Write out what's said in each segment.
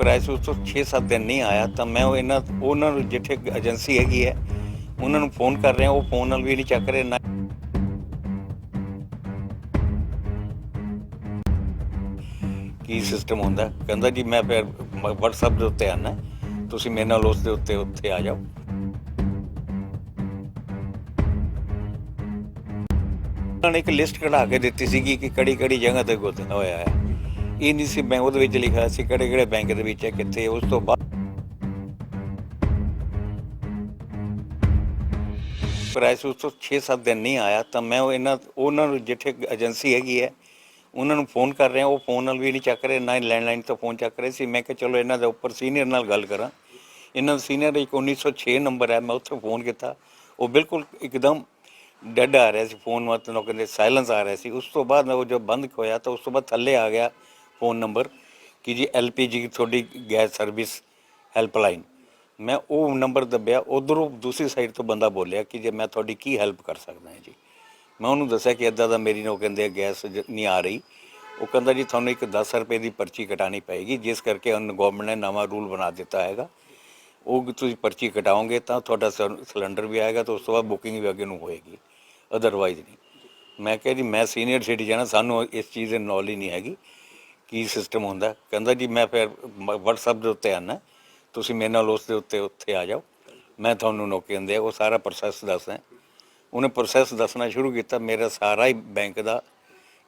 Price ਉਸ ਤੋਂ 6-7 ਦਿਨ ਨਹੀਂ ਆਇਆ, ਤਾਂ ਮੈਂ ਉਹ ਇਹਨਾਂ, ਉਹਨਾਂ ਨੂੰ ਜਿੱਥੇ ਏਜੰਸੀ ਹੈਗੀ ਹੈ, ਉਹਨਾਂ ਨੂੰ ਫੋਨ ਕਰ ਰਿਹਾ, ਉਹ ਫੋਨ ਨਾਲ ਵੀ ਨਹੀਂ ਚੱਕ ਰਹੇ, ਨਾ ਕੀ ਸਿਸਟਮ ਹੁੰਦਾ। ਕਹਿੰਦਾ ਜੀ, ਮੈਂ ਫਿਰ WhatsApp ਦੇ ਉੱਤੇ ਆਣਾ ਤੁਸੀਂ ਮੇਰੇ ਨਾਲ ਉਸ ਦੇ ਉੱਤੇ, ਉੱਥੇ ਆ ਜਾਓ। ਉਹਨਾਂ ਨੇ ਇੱਕ ਲਿਸਟ ਕਢਾ ਕੇ ਦਿੱਤੀ ਸੀਗੀ ਕਿ ਕਿਹੜੀ ਕਿਹੜੀ ਜਗ੍ਹਾ ਤੇ ਗੁੱਤਿਆ ਹੋਇਆ ਹੈ। ਇਹ ਨਹੀਂ ਸੀ ਮੈਂ ਉਹਦੇ ਵਿੱਚ ਲਿਖਿਆ ਸੀ ਕਿਹੜੇ ਕਿਹੜੇ ਬੈਂਕ ਦੇ ਵਿੱਚ ਹੈ, ਕਿੱਥੇ ਉਸ ਤੋਂ ਬਾਅਦ ਪ੍ਰਾਈਸ ਉਸ ਤੋਂ 6-7 ਦਿਨ ਨਹੀਂ ਆਇਆ, ਤਾਂ ਮੈਂ ਉਹ ਇਹਨਾਂ, ਉਹਨਾਂ ਨੂੰ ਜਿੱਥੇ ਏਜੰਸੀ ਹੈਗੀ ਹੈ, ਉਹਨਾਂ ਨੂੰ ਫੋਨ ਕਰ ਰਿਹਾ, ਉਹ ਫੋਨ ਨਾਲ ਵੀ ਨਹੀਂ ਚੱਕ ਰਹੇ, ਨਾ ਲੈਂਡਲਾਈਨ ਤੋਂ ਫੋਨ ਚੱਕ ਰਹੇ ਸੀ, ਮੈਂ ਕਿਹਾ ਚਲੋ ਇਹਨਾਂ ਦੇ ਉੱਪਰ ਸੀਨੀਅਰ ਨਾਲ ਗੱਲ ਕਰਾਂ। ਇਹਨਾਂ ਦਾ ਸੀਨੀਅਰ ਇੱਕ 1906 ਨੰਬਰ ਹੈ, ਮੈਂ ਉੱਥੇ ਫੋਨ ਕੀਤਾ, ਉਹ ਬਿਲਕੁਲ ਇੱਕਦਮ ਡੈਡ ਆ ਰਿਹਾ ਸੀ ਫੋਨ ਮਤਲਬ ਕਹਿੰਦੇ ਸਾਇਲੈਂਸ ਆ ਰਿਹਾ ਸੀ, ਉਸ ਤੋਂ ਬਾਅਦ ਉਹ ਜੋ ਬੰਦ ਹੋਇਆ, ਤਾਂ ਉਸ ਤੋਂ ਬਾਅਦ ਥੱਲੇ ਆ ਗਿਆ ਫੋਨ ਨੰਬਰ ਕਿ ਜੀ ਐਲਪੀਜੀ ਤੁਹਾਡੀ ਗੈਸ ਸਰਵਿਸ ਹੈਲਪਲਾਈਨ। ਮੈਂ ਉਹ ਨੰਬਰ ਦੱਬਿਆ, ਉਧਰੋਂ ਦੂਸਰੀ ਸਾਈਡ ਤੋਂ ਬੰਦਾ ਬੋਲਿਆ ਕਿ ਜੇ ਮੈਂ ਤੁਹਾਡੀ ਕੀ ਹੈਲਪ ਕਰ ਸਕਦਾ ਹਾਂ ਜੀ। ਮੈਂ ਉਹਨੂੰ ਦੱਸਿਆ ਕਿ ਇਦਾਂ ਦਾ ਮੇਰੀ ਨੋ ਕਹਿੰਦੇ ਗੈਸ ਜ- ਨਹੀਂ ਆ ਰਹੀ। ਉਹ ਕਹਿੰਦਾ ਜੀ ਤੁਹਾਨੂੰ ਇੱਕ 10 ਰੁਪਏ ਦੀ ਪਰਚੀ ਕਟਾਣੀ ਪਏਗੀ, ਜਿਸ ਕਰਕੇ ਹੁਣ ਗਵਰਨਮੈਂਟ ਨੇ ਨਵਾਂ ਰੂਲ ਬਣਾ ਦਿੱਤਾ ਹੈਗਾ। ਉਹ ਤੁਸੀਂ ਪਰਚੀ ਕਟਾਓਗੇ ਤਾਂ ਤੁਹਾਡਾ ਸਿਲ- ਸਿਲੰਡਰ ਵੀ ਆਏਗਾ ਤਾਂ ਉਸ ਤੋਂ ਬਾਅਦ ਬੁਕਿੰਗ ਵੀ ਅੱਗੇ ਨੂੰ ਹੋਏਗੀ ਅਦਰਵਾਈਜ਼ ਨਹੀਂ। ਮੈਂ ਕਿਹਾ ਜੀ ਮੈਂ ਸੀਨੀਅਰ ਸਿਟੀਜ਼ਨ ਹਾਂ, ਸਾਨੂੰ ਇਸ ਚੀਜ਼ ਦੀ ਨੌਲੇਜ ਨਹੀਂ ਹੈਗੀ। ਕੀ ਸਿਸਟਮ ਹੁੰਦਾ ਕਹਿੰਦਾ ਜੀ, ਮੈਂ ਫਿਰ ਮ- WhatsApp ਦੇ ਉੱਤੇ ਆਣਾ ਤੁਸੀਂ ਮੇਰੇ ਨਾਲ ਉਸ ਦੇ ਉੱਤੇ ਉੱਥੇ ਆ ਜਾਓ। ਮੈਂ ਤੁਹਾਨੂੰ ਨੋਕੇ ਦਿੰਦੇ ਉਹ ਸਾਰਾ ਪ੍ਰੋਸੈਸ ਦੱਸਦਾ ਉਹਨੇ ਪ੍ਰੋਸੈਸ ਦੱਸਣਾ ਸ਼ੁਰੂ ਕੀਤਾ। ਮੇਰਾ ਸਾਰਾ ਹੀ ਬੈਂਕ ਦਾ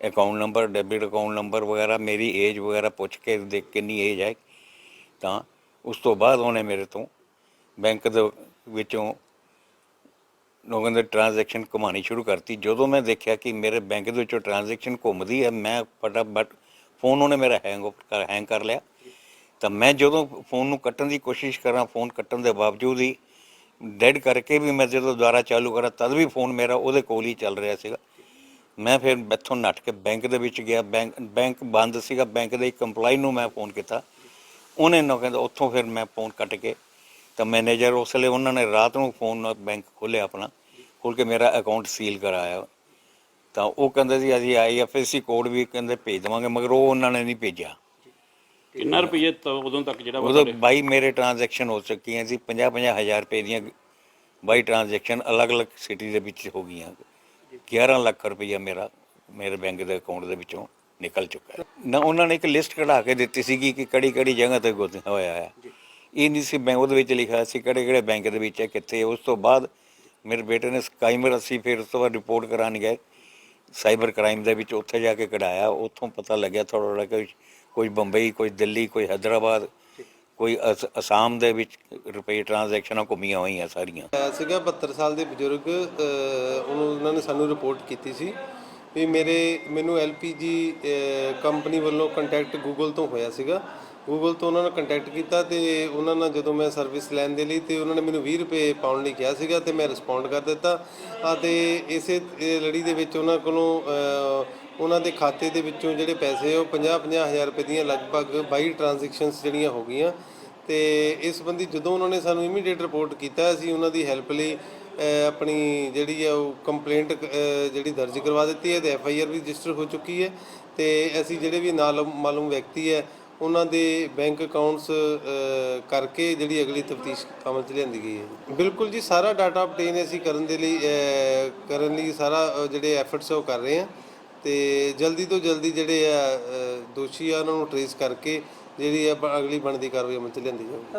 account number debit account number ਵਗੈਰਾ, ਮੇਰੀ ਏਜ ਵਗੈਰਾ ਪੁੱਛ ਕੇ, ਦੇਖ ਕਿੰਨੀ ਏਜ ਹੈ ਤਾਂ ਉਸ ਤੋਂ ਬਾਅਦ ਉਹਨੇ ਮੇਰੇ ਤੋਂ ਬੈਂਕ ਦੇ ਵਿੱਚੋਂ ਲੋਕਾਂ ਦੇ ਟ੍ਰਾਂਜੈਕਸ਼ਨ ਘੁਮਾਣੀ ਸ਼ੁਰੂ ਕਰਤੀ। ਜਦੋਂ ਮੈਂ ਦੇਖਿਆ ਕਿ ਮੇਰੇ ਬੈਂਕ ਦੇ ਵਿੱਚੋਂ ਟ੍ਰਾਂਜੈਕਸ਼ਨ ਘੁੰਮਦੀ ਹੈ, ਮੈਂ ਫਟਾਫਟ ਫੋਨ ਉਹਨੇ ਮੇਰਾ ਹੈਂਗ ਕਰ ਹੈਂਗ ਕਰ ਲਿਆ। ਤਾਂ ਮੈਂ ਜਦੋਂ ਫੋਨ ਨੂੰ ਕੱਟਣ ਦੀ ਕੋਸ਼ਿਸ਼ ਕਰਾਂ, ਫੋਨ ਕੱਟਣ ਦੇ ਬਾਵਜੂਦ ਹੀ ਡੈਡ ਕਰਕੇ ਵੀ ਮੈਂ ਜਦੋਂ ਦੁਬਾਰਾ ਚਾਲੂ ਕਰਾਂ, ਤਦ ਵੀ ਫੋਨ ਮੇਰਾ ਉਹਦੇ ਕੋਲ ਹੀ ਚੱਲ ਰਿਹਾ ਸੀਗਾ। ਮੈਂ ਫਿਰ ਇੱਥੋਂ ਨੱਠ ਕੇ ਬੈਂਕ ਦੇ ਵਿੱਚ ਗਿਆ। ਬੈਂਕ ਬੈਂਕ ਬੰਦ ਸੀਗਾ। ਬੈਂਕ ਦੇ ਇੱਕ EMPLOYE ਨੂੰ ਮੈਂ ਫੋਨ ਕੀਤਾ। ਉਹਨੇ ਨਾ ਕਹਿੰਦਾ, ਉੱਥੋਂ ਫਿਰ ਮੈਂ ਫੋਨ ਕੱਟ ਕੇ ਤਾਂ ਮੈਨੇਜਰ ਉਸ ਵੇਲੇ ਉਹਨਾਂ ਨੇ ਰਾਤ ਨੂੰ ਫੋਨ ਬੈਂਕ ਖੋਲ੍ਹਿਆ ਆਪਣਾ। ਖੋਲ ਕੇ ਮੇਰਾ ਅਕਾਊਂਟ ਸੀਲ ਕਰਾਇਆ। ਤਾਂ ਉਹ ਕਹਿੰਦੇ ਸੀ ਅਸੀਂ ਆਈਐਫਐਸਸੀ ਕੋਡ ਵੀ ਕਹਿੰਦੇ ਭੇਜ ਦੇਵਾਂਗੇ ਮਗਰ ਉਹ ਉਹਨਾਂ ਨੇ ਨਹੀਂ ਭੇਜਿਆ। ਕਿੰਨਾ ਰੁਪਏ ਤੋਂ ਉਦੋਂ ਤੱਕ ਜਿਹੜਾ ਉਦੋਂ ਬਾਈ ਮੇਰੇ ਟ੍ਰਾਂਜੈਕਸ਼ਨ ਹੋ ਚੁੱਕੀਆਂ ਸੀ 50 50 ਹਜ਼ਾਰ ਰੁਪਏ ਦੀਆਂ ਬਾਈ ਟ੍ਰਾਂਜੈਕਸ਼ਨ ਅਲੱਗ-ਅਲੱਗ ਸਿਟੀ ਦੇ ਵਿੱਚ ਹੋ ਗਈਆਂ। 11 ਲੱਖ ਰੁਪਈਆ ਮੇਰਾ ਮੇਰੇ ਬੈਂਕ ਦੇ ਅਕਾਊਂਟ ਦੇ ਵਿੱਚੋਂ ਨਿਕਲ ਚੁੱਕਾ ਹੈ। ਨਾ ਉਹਨਾਂ ਨੇ ਇੱਕ ਲਿਸਟ ਕਢਾ ਕੇ ਦਿੱਤੀ ਸੀਗੀ ਕਿ ਕਿਹੜੀ ਕਿਹੜੀ ਜਗ੍ਹਾ ਤੇ ਗੁੱਤਿਆ ਹੋਇਆ ਹੈ। ਇਹ ਨਹੀਂ ਸੀ ਮੈਂ ਉਹਦੇ ਵਿੱਚ ਲਿਖਿਆ ਸੀ ਕਿਹੜੇ ਕਿਹੜੇ ਬੈਂਕ ਦੇ ਵਿੱਚ ਹੈ ਕਿੱਥੇ ਉਸ ਤੋਂ ਬਾਅਦ ਮੇਰੇ ਬੇਟੇ ਨੇ ਸਕਾਈਮਰ ਅਸੀਂ ਫਿਰ ਉਸ ਤੋਂ ਬਾਅਦ ਰਿਪੋਰਟ ਕਰਾਉਣ ਗਏ। ਸਾਈਬਰ ਕ੍ਰਾਈਮ ਦੇ ਵਿੱਚ ਉੱਥੇ ਜਾ ਕੇ ਕਢਾਇਆ, ਉੱਥੋਂ ਪਤਾ ਲੱਗਿਆ ਥੋੜਾ ਥੋੜਾ ਕਿ ਕੋਈ ਬੰਬਈ, ਕੋਈ ਦਿੱਲੀ, ਕੋਈ ਹੈਦਰਾਬਾਦ, ਕੋਈ ਅਸ- ਅਸਾਮ ਦੇ ਵਿੱਚ ਰੁਪਏ ਟ੍ਰਾਂਜੈਕਸ਼ਨਾਂ ਘੁੰਮੀਆਂ ਹੋਈਆਂ ਸਾਰੀਆਂ। ਸੀਗਾ 72 ਸਾਲ ਦੇ ਬਜ਼ੁਰਗ ਉਹਨੂੰ ਉਹਨਾਂ ਨੇ ਸਾਨੂੰ ਰਿਪੋਰਟ ਕੀਤੀ ਸੀ ਵੀ ਮੇਰੇ, ਮੈਨੂੰ ਐਲਪੀਜੀ ਕੰਪਨੀ ਵੱਲੋਂ ਕੰਟੈਕਟ ਗੂਗਲ ਤੋਂ ਹੋਇਆ ਸੀਗਾ। ਗੂਗਲ ਤੋਂ ਉਹਨਾਂ ਨੇ ਕੰਟੈਕਟ ਕੀਤਾ ਤੇ ਉਹਨਾਂ ਨਾਲ ਜਦੋਂ ਮੈਂ ਸਰਵਿਸ ਲੈਣ ਦੇ ਲਈ ਤੇ ਉਹਨਾਂ ਨੇ ਮੈਨੂੰ 20 ਰੁਪਏ ਪਾਉਣ ਲਈ ਕਿਹਾ ਸੀਗਾ ਤੇ ਮੈਂ ਰਿਸਪੌਂਡ ਕਰ ਦਿੱਤਾ। ਅਤੇ ਇਸੇ ਲੜੀ ਦੇ ਵਿੱਚ ਉਹਨਾਂ ਕੋਲੋਂ ਉਹਨਾਂ ਦੇ ਖਾਤੇ ਦੇ ਵਿੱਚੋਂ ਜਿਹੜੇ ਪੈਸੇ ਉਹ 50-50 ਹਜ਼ਾਰ ਰੁਪਏ ਦੀਆਂ ਲਗਭਗ 22 ਟ੍ਰਾਂਜੈਕਸ਼ਨਸ ਜਿਹੜੀਆਂ ਹੋ ਗਈਆਂ। ਤੇ ਇਸ ਸੰਬੰਧੀ ਜਦੋਂ ਉਹਨਾਂ ਨੇ ਸਾਨੂੰ ਇਮੀਡੀਏਟ ਰਿਪੋਰਟ ਕੀਤਾ, ਅਸੀਂ ਉਹਨਾਂ ਦੀ ਹੈਲਪ ਲਈ ਆਪਣੀ ਜਿਹੜੀ ਹੈ ਉਹ ਕੰਪਲੇਂਟ ਜਿਹੜੀ ਦਰਜ ਕਰਵਾ ਦਿੱਤੀ ਹੈ ਤੇ ਐਫ ਆਈ ਆਰ ਵੀ ਰਜਿਸਟਰ ਹੋ ਚੁੱਕੀ ਹੈ। ਤੇ ਅਸੀਂ ਜਿਹੜੇ ਵੀ ਨਾਲ ਮਾਲੂਮ ਵਿਅਕਤੀ ਹੈ ਉਹਨਾਂ ਦੇ ਬੈਂਕ ਅਕਾਊਂਟਸ ਕਰਕੇ ਜਿਹੜੀ ਅਗਲੀ ਤਫਤੀਸ਼ ਅਮਲ ਚ ਲਿਆਂਦੀ ਗਈ ਹੈ। ਬਿਲਕੁਲ ਜੀ, ਸਾਰਾ ਡਾਟਾ ਅਪਡੇਨ ਅਸੀਂ ਕਰਨ ਦੇ ਲਈ ਕਰਨ ਲਈ ਸਾਰਾ ਜਿਹੜੇ ਐਫਰਟਸ ਉਹ ਕਰ ਰਹੇ ਹਾਂ। ਤੇ ਜਲਦੀ ਤੋਂ ਜਲਦੀ ਜਿਹੜੇ ਆ ਦੋਸ਼ੀ ਆ, ਉਹਨਾਂ ਨੂੰ ਟਰੇਸ ਕਰਕੇ ਜਿਹੜੀ ਆ ਬ- ਅਗਲੀ ਬਣਦੀ ਕਾਰਵਾਈ ਅਮਲ ਚ ਲਿਆਂਦੀ ਜਾਵੇ